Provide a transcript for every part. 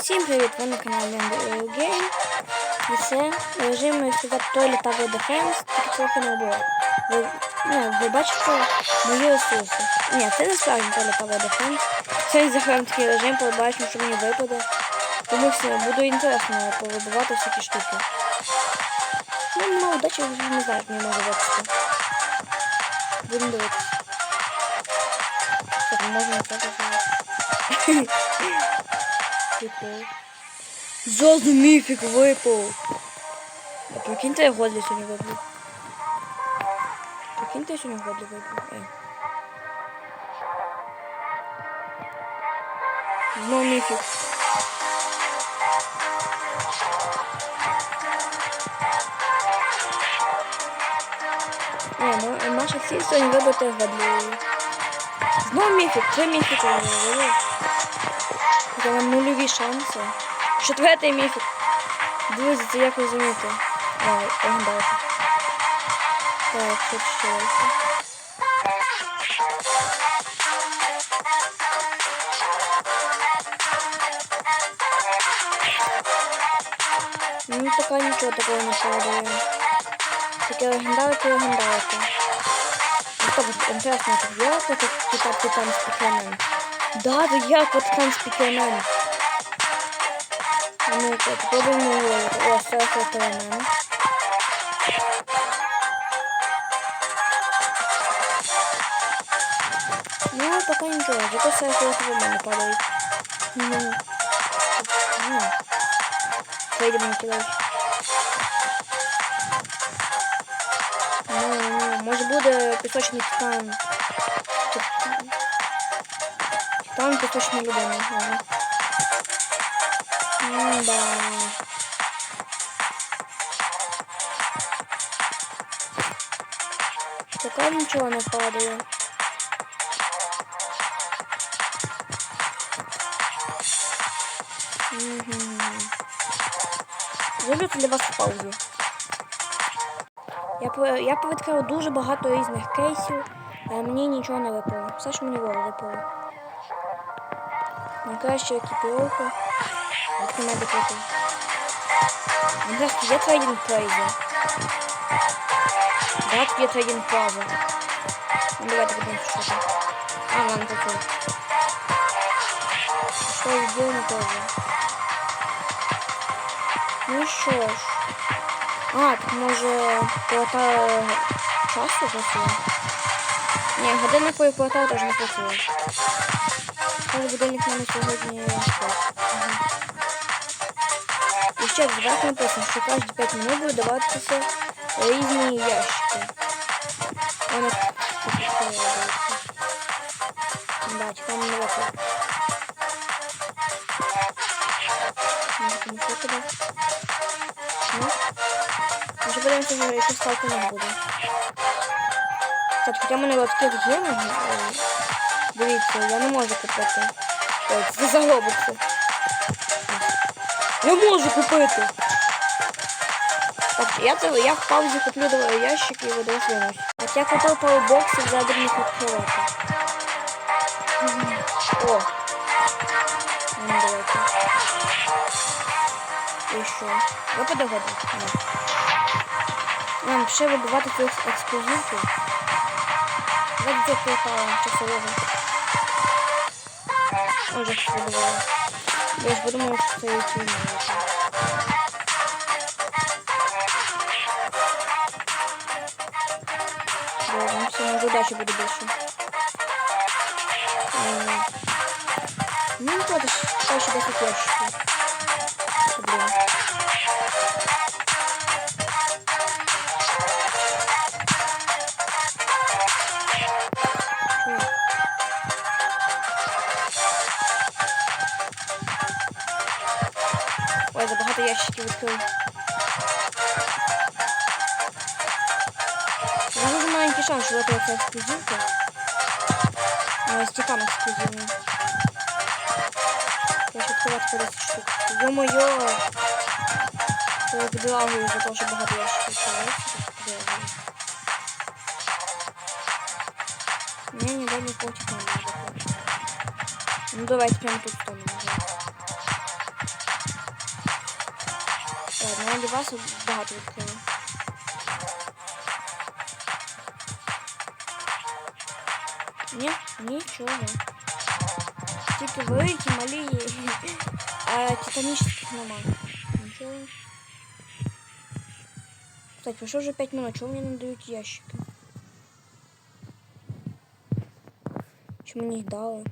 Всім привіт! Ви на каналі Game. І це режим сказати той літавий дефенс, тільки трохи не було. Ви, ну, ви бачите мої ресурси. Ні, це не справжній той літавий дефенс. Це заховаємо такий режим, побачимо, що мені випаде. Тому все, буду інтересно повибивати всякі штуки. Ну, мало удачі, не знаю, як мені може випасти. Будемо дивитися. Так, можна так зробити. Типу. Зразу міфік випав. А прикиньте, я годлі сьогодні випав. Прикиньте, я сьогодні годлі випав. Ей. Знов міфік. Не, ну, наша ціль сьогодні вибити годлі. Знов міфік, три міфіки я вибив. На нульові шанси. Четвертий міфік. Друзі, це як розуміти. Давай, погадайте. Так, що ще? Ну, пока нічого такого не падає. Таке легендарки, легендарки. Ну, стоп, інтересно, так є такий типа титан спікермен? Да, то я титан спікермен. Ну, так, попробуємо говорити. О, це фотомен. Ну, пока нічого, зато все фотомен падають. Ну, ну. Пойдемо на кидати. Ну, ну, може буде пісочний титан. Тит- Титан пісочний людина. М-да. Пока нічого не падає. Зроблю для вас паузу. Я, я повідкрив дуже багато різних кейсів, але мені нічого не випало. Все, що мені було випало. Найкраща екіпіровка. От мене докрити. Нарешті є трейдинг прайзи. Так, є трейдинг прайзи. Ну, давайте будемо шукати. А, ладно, це тут. Що відділено теж. Ну що ж. А, так може полота часу працює? Ні, годинниковий портал теж не працює. Але будильник мене сьогодні І ще зверху написано, що кожні 5 минут буде даватися різні ящики. Вони Да, чекаємо на. Може, комусь випаде? Ну? Може подивимося, може, якусь ставку не буде. Так, хоча в мене лотки є, дивіться, я не можу купити. Ой, це заробиться. Не можу купити. Так, я я в паузі куплю два ящики і воду свинусь. От я купив пару боксів за їх відкривати. О! Ну, давайте. І що? Випаде годно? Ні. Нам ще вибивати цю екс- цього попала часового. Може, що вибивала. Я ж подумала, що це який не Добре, все, може удачі буде більше. Е, Ну, не треба ще 10 это вот эксклюзивка. А, стекан эксклюзивный. Короче, открывать по 10 штук. Ё-моё! Я обдлагаю за то, что багато ящиків. Мне не дали котик на меня. Ну давай, прям тут кто Ладно, я для вас багато відкрию. Ні, нічого. Тільки великі, малі, а титанічних нема. Нічого. Кстати, прошло вже 5 минут, чого мені не дають ящики? Чи мені їх дали?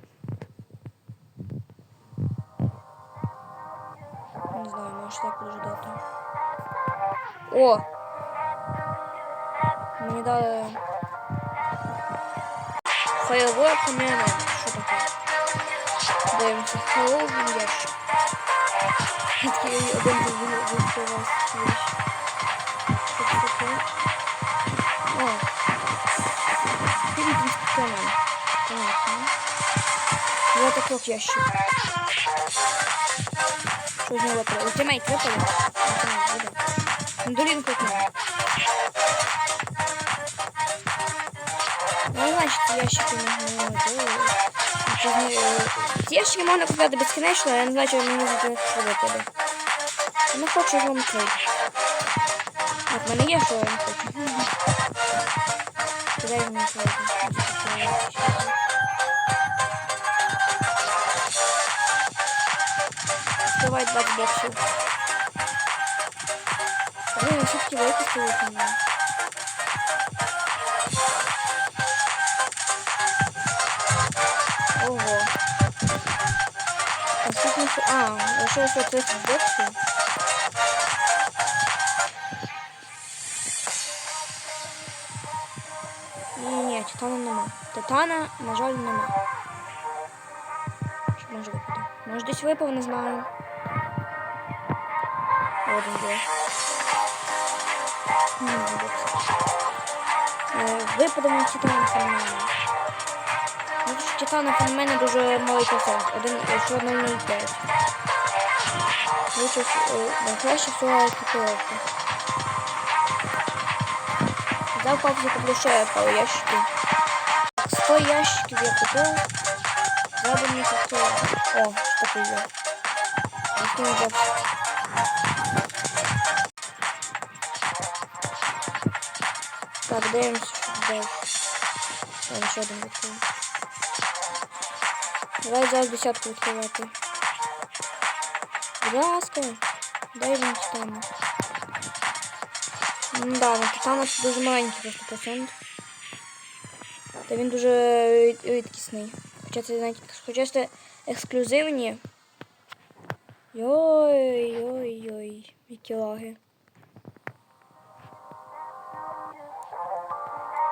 Не знаю, може так буду ждати. О! Мені дали фаєрвол камера. Що таке? Дивимося. Хеллоуін ящик. Відкривався ящик. Що це таке? О! Фильм Кристианом. Понятно. Вот такой вот ящик. Що з нього випало? Ультимейт випало? Ультимейт буде. Ну, значить, ці ящики не можна. Ці ящики можна купляти безкінечно, я не знаю, що мені за них випаде. Я не хочу вам відкрити. Так, в мене є, що я не хочу. Куди я не відкрити? Давай 20 боксів. Блин, все-таки великі стоїть у мене. Ого. Наступний фу... А, лишилося 30 боксів. Ні-ні, титана нема. Титана, на жаль, нема. Що може випадати? Може десь випав, не знаю. Один є. Ні, не бокс. Е, Випаде мені титана феномена. Ну, що титана феномена дуже малий процент. Один, що 0,05. Лучше, е, найкраще всього екіпіровка. За папці куплю ще пару ящиків. 100 ящиків я купив. Зробимо мені таке. О, таке є. Який бокс. Так, що далі. Там ще один відкрив. Давай зараз десятку відкривати. Ласка, дай мені титану. Ну да, на титана дуже маленький просто процент. Та він дуже рідкісний. Хоча це навіть хоча це ексклюзивні. Йой-йой-йой, які лаги.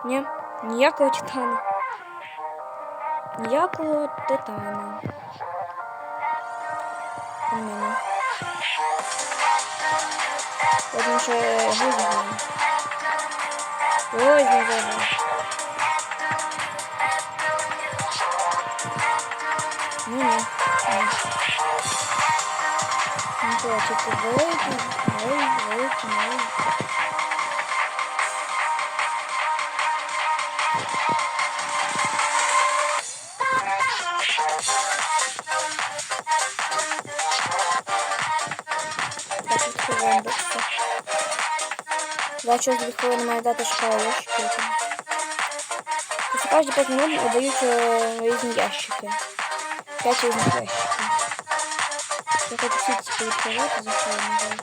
Ні, ніякого титана. Ніякого титана. Тому що визнаємо. Ой, не. Ну ні. Ну то, тільки великий, великий, великий, великий. Так, відкриваємо бокси. За час дві хвилини дати кожні 5 минут видають е, різні ящики. 5 різних ящиків. Я хочу всі ці відкривати за хвилину далі.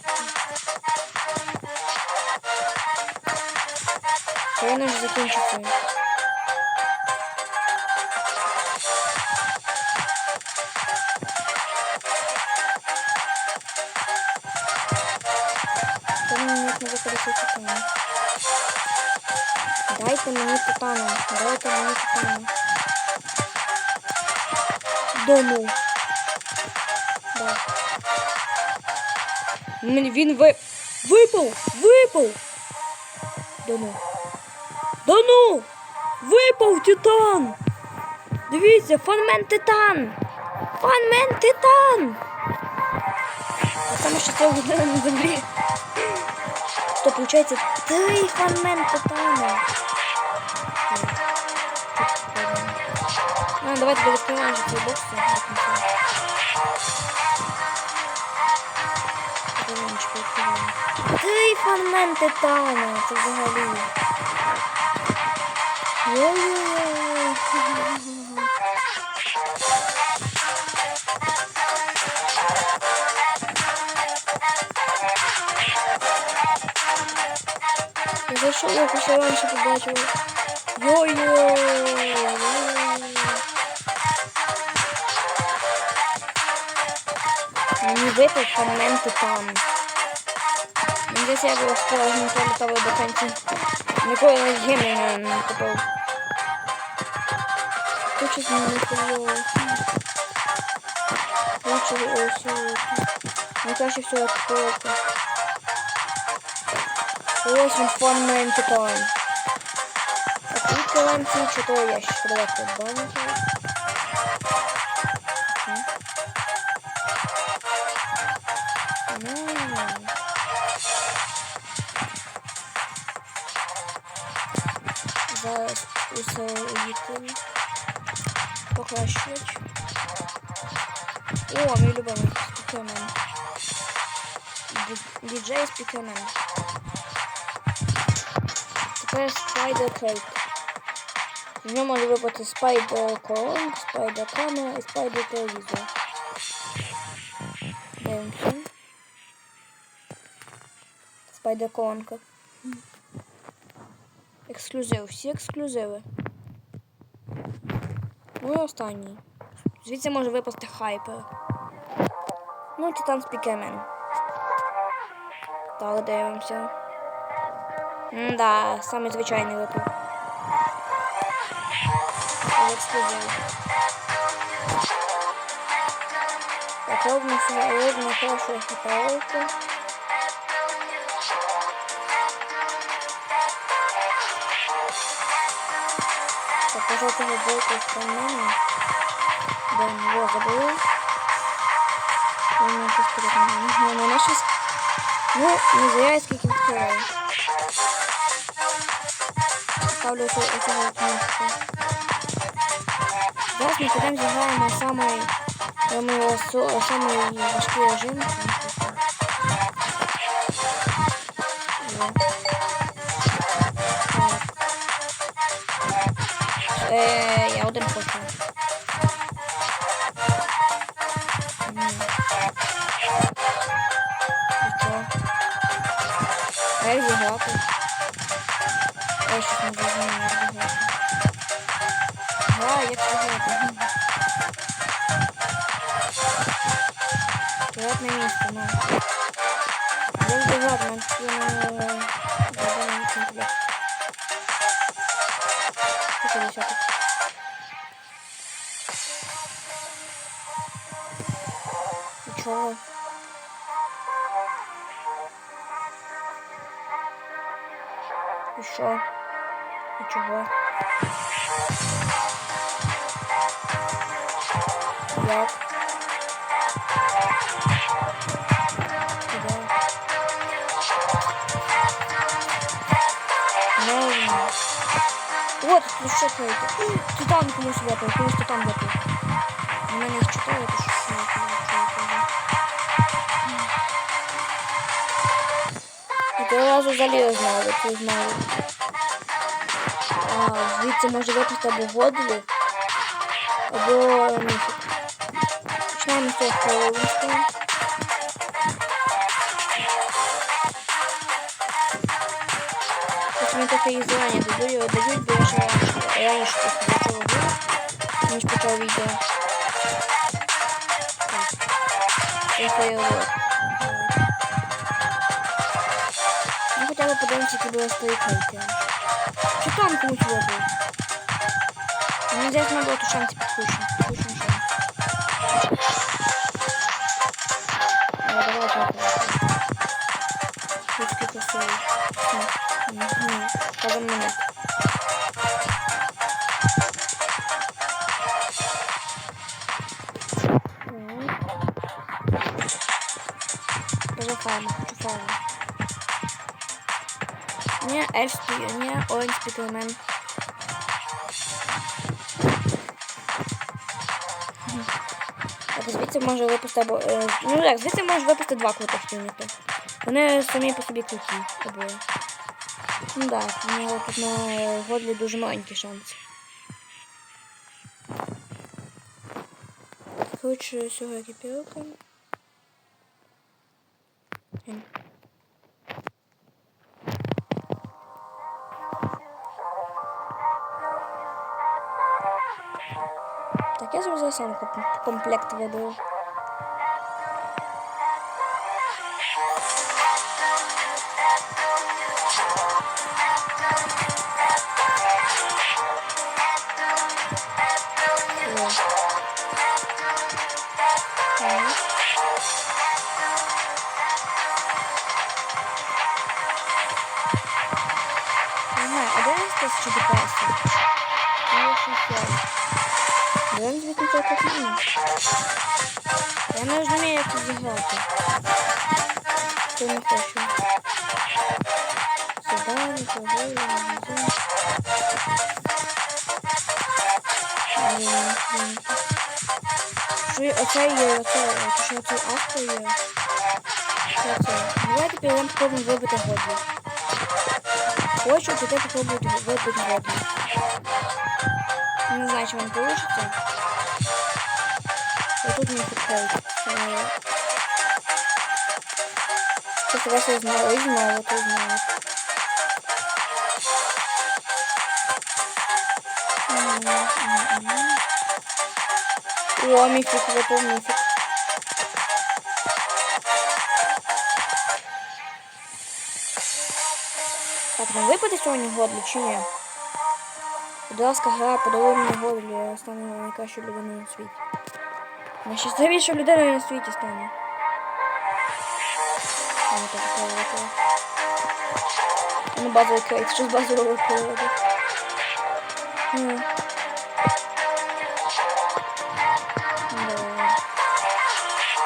Хвилина вже закінчиться. Дайте мені титану. Дайте мені титану. Дому. Да. Він ви... Випав! Випав! Дону. Дону! Випав титан! Дивіться, фанмен титан! Фанмен титан! А саме що це на землі. То виходить три фанмен титана. А, давайте довідкриваємо вже цей бокс. до кінця. Подивимось, відкриваємо. Три фрагмент титана, це взагалі. Ой-ой-ой. Я зайшов, я ще раніше побачив. Йой-йой. Мені випав фрагмент титану. Мені десь я був справжнім політали до кінця. Ніколи не згине не купив. Тут щось мені не повело. Лучше ось ось. Найкраще всього такого. Ось він фрагмент титану. Так, відкриваємо ці чотири ящики. Давайте бачимо. Ну, Покращувач. О, мій любимий спікермен. Діджей спікермен. Тепер спайдер крейт. В ньому може випати спайдер колонк, спайдер камера і спайдер телевізор. Дивимося. Спайдер колонка. Ексклюзив, всі ексклюзиви. Ну і останній. Звідси може випасти хайпер. Ну, Титан Спікермен. Так, дивимося. М-да, самий звичайний випав. Але ексклюзив. Так, робимо робимо першу хаталку. Так, уже этого бойка исполнения. Да, его забыл. Я не хочу сказать, ну, ну, она сейчас... Ну, не зря я сколько открываю. Ставлю это, это вот место. Зараз ми підемо зіграємо самий, самий, самий важкий режим. Во. Е, я один хочу. Як зіграти? Я щось не розумію, як зіграти. Гра, як? М. Приватне місце, ну. Як зіграти? Нам потрібно задання комплект. Скільки десяток? І Нічого. І що? І чого? Ще крейти. Титан комусь випав, комусь титан випав. У мене їх чотири, то що все я Цього разу заліз знали, це знали. А, звідси може випустити або годлі, або міфік. Починаємо з цього Ось мені трохи їх зелені дадуть, дають, бо я раніше раніше трохи нічого був, ніж почав. Так. Я фейерверк. Ну хоча б подивимося, які були стої крейти. Чи там комусь випав? Мені здається, ми було тут шанси Хочу файно. Не, спи... не, оранж спикермен. Так, звідси може випустити або... е, Ну так, звідси може випустити два крутих юніти. Вони самі по собі круті обоє. Ну так, в нього тут на годлі дуже маленькі шанси. Коротше, всього екіпіровка. Так, я зразу сам комплект. Так. Ага, а де у нас тут ДПС? Цього копійну. Я не розумію, як тут зіграти. То не хочу. Сюди, торговля, магазин. Ай, блін. Що є- Оце є, оце, точно оце авто є. Що це? Ну, Давайте підемо попробуємо вибити годлі. Хочу піти попробувати вибити годлі. Не знаю, чи вам получится. А тут не підходить. Просто вас я знаю, і знову тут знаю. О, міфік, випав міфік. Так, ну випаде сьогодні годлі чи ні? Будь ласка, гра подаруй мені годлі, я стану найкращою людиною на світі. Найщасливіша людина на світі стане. Ну, базовий крейт, що з базового. Да.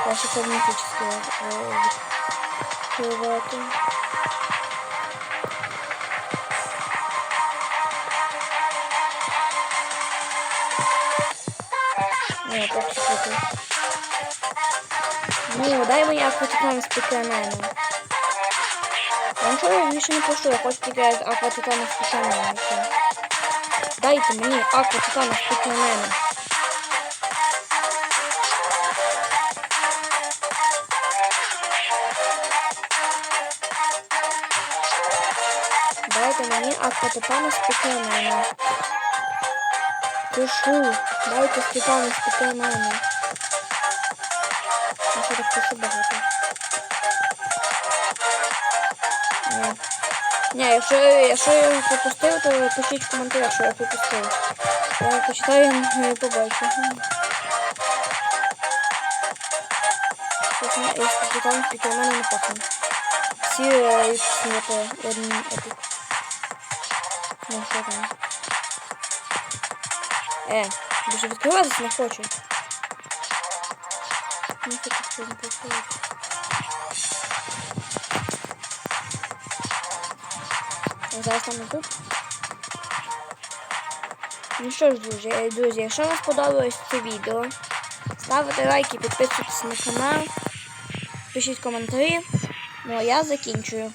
Я ще це відкривати. Ні, так тут. Ну, дай мені акватитан з пікаменом. Я нічого я більше не прошу, я хочу тільки акватитана з пікаменом. Дайте мені акватитана з пікаменом. Дайте мені акватитана з пікаменом. Пишу. Дайте Степану спокійно. Я ще пишу багато. Ні. Ні, якщо, якщо я його пропустив, то пишіть в коментарях, що я пропустив. Я почитаю і побачу. Я спокійно спокійно не пахне. Всі е, снято один епік. Ну, що там? Е, дуже відкриватися не хочу. Це так не проходить. Зараз там тут. Ну що ж, друзі, е, друзі, якщо вам сподобалось це відео, ставте лайки, підписуйтесь на канал, пишіть коментарі. Ну а я закінчую.